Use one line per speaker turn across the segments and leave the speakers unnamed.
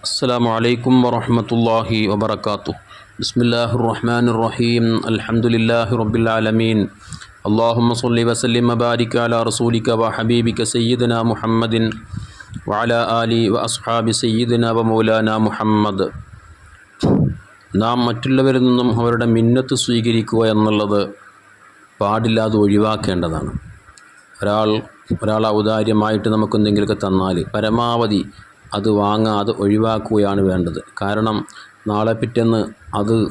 السلام عليكم ورحمة الله وبركاته بسم الله الرحمن الرحيم الحمد لله رب العالمين اللهم صل وسلم وبارك على رسولك وحبيبك سيدنا محمد وعلى آله وأصحاب سيدنا ومولانا محمد നാം മറ്റുള്ളവരിൽ നിന്നും അവരുടെ മിന്നത്ത് സ്വീകരിക്കുക എന്നുള്ളത് പാടില്ലാതെ ഒഴിവാക്കേണ്ടതാണ് ഒരാൾ ഒരാൾ ഔദാര്യമായിട്ട് നമുക്ക് എന്തെങ്കിലുമൊക്കെ തന്നാൽ പരമാവധി അത് വാങ്ങാതെ ഒഴിവാക്കുകയാണ് വേണ്ടത്. കാരണം നാളെ പിറ്റേന്ന് അത്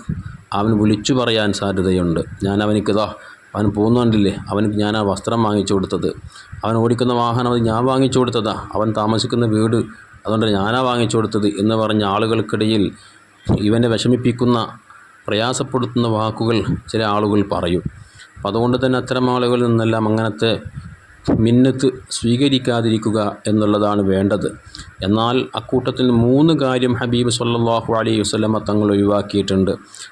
അവൻ വിളിച്ചു പറയാൻ സാധ്യതയുണ്ട്. ഞാൻ അവനിക്കിതാ അവൻ പോകുന്നുണ്ടില്ലേ അവനിക്ക് ഞാൻ ആ വസ്ത്രം വാങ്ങിച്ചു കൊടുത്തത്. അവൻ ഓടിക്കുന്ന വാഹനം അത് ഞാൻ വാങ്ങിച്ചു കൊടുത്തതാ. അവൻ താമസിക്കുന്ന വീട് അതുകൊണ്ട് ഞാനാ വാങ്ങിച്ചു കൊടുത്തത് എന്ന് പറഞ്ഞ ആളുകൾക്കിടയിൽ ഇവനെ വിഷമിപ്പിക്കുന്ന പ്രയാസപ്പെടുത്തുന്ന വാക്കുകൾ ചില ആളുകൾ പറയും. അപ്പം അതുകൊണ്ട് തന്നെ അത്തരം ആളുകളിൽ നിന്നെല്ലാം അങ്ങനത്തെ മിന്നത്ത് സ്വീകരിക്കാതിരിക്കുക എന്നുള്ളതാണ് വേണ്ടത്. എന്നാൽ അക്കൂട്ടത്തിൽ മൂന്ന് കാര്യം ഹബീബ് സല്ലാഹു അലൈഹി വസ്ലമ തങ്ങൾ ഒഴിവാക്കിയിട്ടുണ്ട്.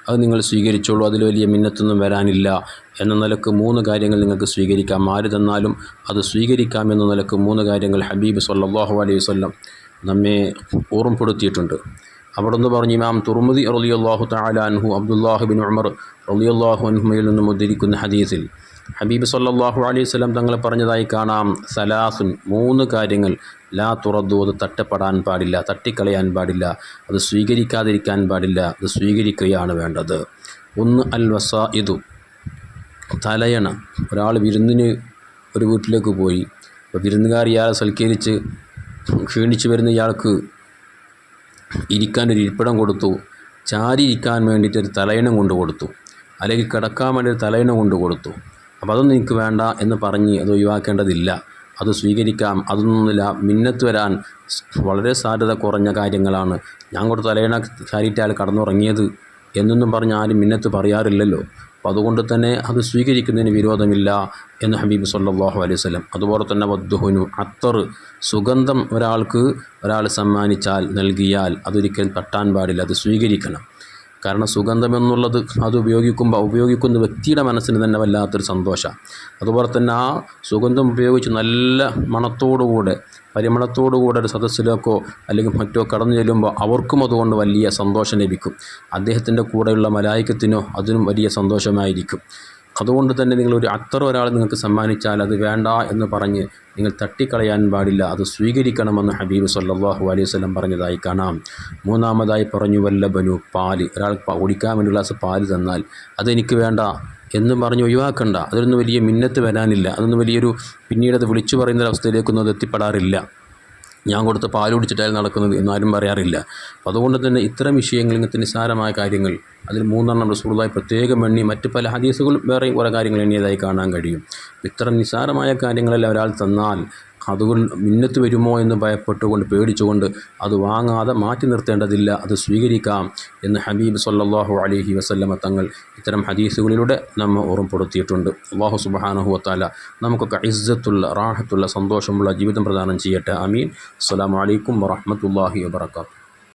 അത് നിങ്ങൾ സ്വീകരിച്ചോളൂ അതിൽ വലിയ മിന്നത്തൊന്നും വരാനില്ല എന്ന നിലയ്ക്ക് മൂന്ന് കാര്യങ്ങൾ നിങ്ങൾക്ക് സ്വീകരിക്കാം. ആര് തന്നാലും അത് സ്വീകരിക്കാം എന്ന നിലയ്ക്ക് മൂന്ന് കാര്യങ്ങൾ ഹബീബ് സല്ലാഹു അലൈഹി വസല്ലം നമ്മെ ഓർമ്മപ്പെടുത്തിയിട്ടുണ്ട്. അവിടുന്ന് പറഞ്ഞു ഇമാം തുർമുദി റലിയുള്ളാഹു തആല അൻഹു അമർ ഉമർ റളിയല്ലാഹു അൻഹുമയിൽ നിന്നും ഉദ്ധരിക്കുന്ന ഹദീസിൽ ഹബീബ് സല്ലാഹു അലൈഹി സ്വലം തങ്ങൾ പറഞ്ഞതായി കാണാം. സലാസുൻ മൂന്ന് കാര്യങ്ങൾ. ലാ തുറദ്ദു അത് തട്ടപ്പെടാൻ പാടില്ല തട്ടിക്കളയാൻ പാടില്ല അത് സ്വീകരിക്കാതിരിക്കാൻ പാടില്ല അത് സ്വീകരിക്കുകയാണ് വേണ്ടത്. ഒന്ന് അൽ വസാ ഇതു തലയണ. ഒരാൾ വിരുന്നിന് ഒരു വീട്ടിലേക്ക് പോയി. അപ്പോൾ വിരുന്നുകാർ ഇയാളെ സൽക്കരിച്ച് ക്ഷീണിച്ച് വരുന്ന ഇയാൾക്ക് ഇരിക്കാൻ ഒരു ഇരിപ്പിടം കൊടുത്തു. ചാരി ഇരിക്കാൻ വേണ്ടിയിട്ട് ഒരു തലയിണം കൊണ്ടു കൊടുത്തു അല്ലെങ്കിൽ കിടക്കാൻ വേണ്ടി ഒരു തലയിണം കൊണ്ടു കൊടുത്തു അപ്പോൾ അതൊന്നും എനിക്ക് വേണ്ട എന്ന് പറഞ്ഞ് അത് ഒഴിവാക്കേണ്ടതില്ല. അത് സ്വീകരിക്കാം. അതൊന്നുമില്ല മിന്നത്ത് വരാൻ വളരെ സാധ്യത കുറഞ്ഞ കാര്യങ്ങളാണ്. ഞാൻ കൊടുത്ത തലയിണ ചാരിയിട്ട് കടന്നുറങ്ങിയത് എന്നൊന്നും പറഞ്ഞ് ആരും മിന്നത്ത് പറയാറില്ലല്ലോ. അപ്പോൾ അതുകൊണ്ട് തന്നെ അത് സ്വീകരിക്കുന്നതിന് വിരോധമില്ല എന്ന് ഹബീബ് സല്ലാഹു അലൈഹി സ്വലം അതുപോലെ തന്നെ വദ്ദുഹുനു അത്തർ സുഗന്ധം ഒരാൾക്ക് ഒരാൾ സമ്മാനിച്ചാൽ നൽകിയാൽ അതൊരിക്കലും തട്ടാൻ പാടില്ല. അത് സ്വീകരിക്കണം. കാരണം സുഗന്ധമെന്നുള്ളത് അത് ഉപയോഗിക്കുമ്പോൾ ഉപയോഗിക്കുന്ന വ്യക്തിയുടെ മനസ്സിന് തന്നെ വല്ലാത്തൊരു സന്തോഷമാണ് അതുപോലെ തന്നെ ആ സുഗന്ധം ഉപയോഗിച്ച് നല്ല മണത്തോടുകൂടെ പരിമളത്തോടുകൂടെ ഒരു സദസ്സിലേക്കോ അല്ലെങ്കിൽ മറ്റോ കടന്നു ചെല്ലുമ്പോൾ അവർക്കും അതുകൊണ്ട് വലിയ സന്തോഷം ലഭിക്കും. അദ്ദേഹത്തിന്റെ കൂടെയുള്ള മലായിക്കത്തിനോ അതിനും വലിയ സന്തോഷമായിരിക്കും. അതുകൊണ്ട് തന്നെ നിങ്ങൾ ഒരു അത്തർ ഒരാൾ നിങ്ങൾക്ക് സമ്മാനിച്ചാൽ അത് വേണ്ട എന്ന് പറഞ്ഞ് നിങ്ങൾ തട്ടിക്കളയാൻ പാടില്ല. അത് സ്വീകരിക്കണമെന്ന് ഹബീബ് സല്ലാഹു അലൈഹി വസല്ലം പറഞ്ഞതായി കാണാം. മൂന്നാമതായി പറഞ്ഞു വല്ല വല്ലബനു പാൽ. ഒരാൾ കുടിക്കാൻ വേണ്ടി ഗ്ലാസ് പാൽ തന്നാൽ അതെനിക്ക് വേണ്ട എന്ന് പറഞ്ഞ് ഒഴിവാക്കണ്ട. അതൊന്നും വലിയ മിന്നത്ത് വരാനില്ല. അതൊന്നും വലിയൊരു പിന്നീട് അത് വിളിച്ചു പറയുന്ന അവസ്ഥയിലേക്കൊന്നും അത് എത്തിപ്പെടാറില്ല. ഞാൻ കൊടുത്ത പാൽ കുടിച്ചിട്ടായിരുന്നു നടക്കുന്നത് എന്നാരും പറയാറില്ല. അപ്പോൾ അതുകൊണ്ട് തന്നെ ഇത്തരം വിഷയങ്ങൾ ഇങ്ങനത്തെ നിസ്സാരമായ കാര്യങ്ങൾ അതിൽ മൂന്നെണ്ണം റസൂളായി പ്രത്യേകം എണ്ണി മറ്റ് പല ഹദീസുകളും വേറെയും കുറേ കാര്യങ്ങൾ എണ്ണിയതായി കാണാൻ കഴിയും. ഇത്തരം നിസ്സാരമായ കാര്യങ്ങളെല്ലാം ഒരാൾ തന്നാൽ അതുകൊണ്ട് മിന്നത്ത് വരുമോ എന്ന് ഭയപ്പെട്ടുകൊണ്ട് പേടിച്ചുകൊണ്ട് അത് വാങ്ങാതെ മാറ്റി നിർത്തേണ്ടതില്ല അത് സ്വീകരിക്കാം എന്ന് ഹബീബ് സല്ലാഹു അലഹി വസല്ലമ തങ്ങൾ ഇത്തരം ഹദീസുകളിലൂടെ നമ്മെ ഓർമ്മപ്പെടുത്തിയിട്ടുണ്ട്. അള്ളാഹു സുബ്ഹാനഹു വത്താല നമുക്കൊക്കെ ഇസ്സത്തുള്ള റാഹത്തുള്ള സന്തോഷമുള്ള ജീവിതം പ്രദാനം ചെയ്യട്ടെ. അമീൻ അസ്സലാമു അലൈക്കും വറഹ്മത്തുള്ളാഹി വബറകാതുഹു.